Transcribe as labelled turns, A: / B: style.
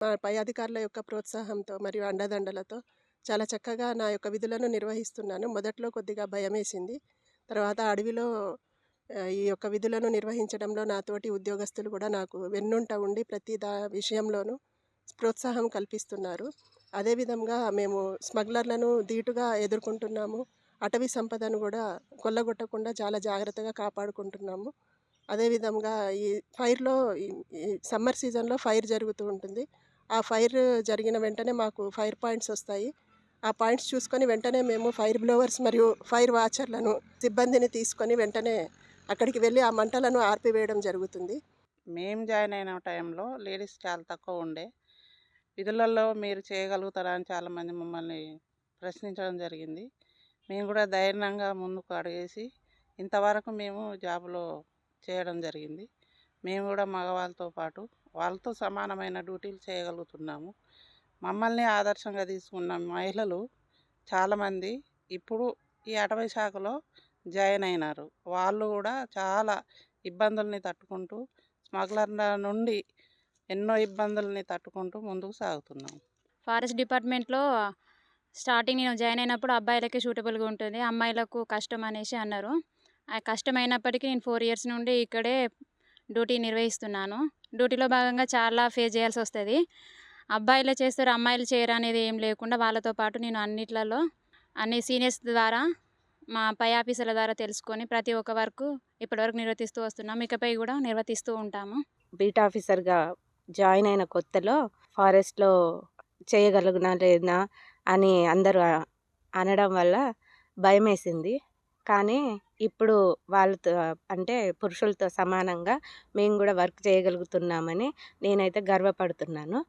A: మా పై అధికారుల యొక్క ప్రోత్సాహంతో మరియు అండదండలతో చాలా చక్కగా నా యొక్క విధులను నిర్వహిస్తున్నాను. మొదట్లో కొద్దిగా భయమేసింది. తర్వాత అడవిలో ఈ యొక్క విధులను నిర్వహించడంలో నాతోటి ఉద్యోగస్తులు కూడా నాకు వెన్నుంట ఉండి ప్రతి దా విషయంలోనూ ప్రోత్సాహం కల్పిస్తున్నారు. అదేవిధంగా మేము స్మగ్లర్లను ధీటుగా ఎదుర్కొంటున్నాము. అటవీ సంపదను కూడా కొల్లగొట్టకుండా చాలా జాగ్రత్తగా కాపాడుకుంటున్నాము. అదేవిధంగా ఈ ఫైర్లో ఈ సమ్మర్ సీజన్లో ఫైర్ జరుగుతూ ఉంటుంది. ఆ ఫైర్ జరిగిన వెంటనే మాకు ఫైర్ పాయింట్స్ వస్తాయి. ఆ పాయింట్స్ చూసుకొని వెంటనే మేము ఫైర్ బ్లోవర్స్ మరియు ఫైర్ వాచర్లను సిబ్బందిని తీసుకొని వెంటనే అక్కడికి వెళ్ళి ఆ మంటలను ఆర్పివేయడం జరుగుతుంది.
B: మేము జాయిన్ అయిన టైంలో లేడీస్ చాలా తక్కువ ఉండే. విధులలో మీరు చేయగలుగుతారా అని చాలామంది మమ్మల్ని ప్రశ్నించడం జరిగింది. మేము కూడా ధైర్యంగా ముందుకు అడిగేసి ఇంతవరకు మేము జాబ్లో చేయడం జరిగింది. మేము కూడా మగవాళ్ళతో పాటు వాళ్ళతో సమానమైన డ్యూటీలు చేయగలుగుతున్నాము. మమ్మల్ని ఆదర్శంగా తీసుకున్న మహిళలు చాలామంది ఇప్పుడు ఈ అటవీ శాఖలో జాయిన్ అయినారు. వాళ్ళు కూడా చాలా ఇబ్బందుల్ని తట్టుకుంటూ స్మగ్లర్ల నుండి ఎన్నో ఇబ్బందుల్ని తట్టుకుంటూ ముందుకు సాగుతున్నాం.
C: ఫారెస్ట్ డిపార్ట్మెంట్లో స్టార్టింగ్ నేను జాయిన్ అయినప్పుడు అబ్బాయిలకే సూటబుల్గా ఉంటుంది అమ్మాయిలకు కష్టం అనేసి అన్నారు. ఆ నేను ఫోర్ ఇయర్స్ నుండి ఇక్కడే డ్యూటీ నిర్వహిస్తున్నాను. డ్యూటీలో భాగంగా చాలా ఫేస్ చేయాల్సి వస్తుంది అబ్బాయిలు చేస్తారు అమ్మాయిలు చేయరు అనేది ఏం లేకుండా వాళ్ళతో పాటు నేను అన్నిట్లలో అన్ని సీనియర్స్ ద్వారా మా పై ఆఫీసర్ల ద్వారా తెలుసుకొని ప్రతి ఒక్క వర్క్ ఇప్పటివరకు నిర్వర్తిస్తూ వస్తున్నాం. ఇకపై కూడా నిర్వర్తిస్తూ ఉంటాము.
D: బీట్ ఆఫీసర్గా జాయిన్ అయిన కొత్తలో ఫారెస్ట్లో చేయగలుగునా లేదా అని అందరూ అనడం వల్ల భయం వేసింది కానీ ఇప్పుడు వాళ్ళతో అంటే పురుషులతో సమానంగా మేము కూడా వర్క్ చేయగలుగుతున్నామని నేనైతే గర్వపడుతున్నాను.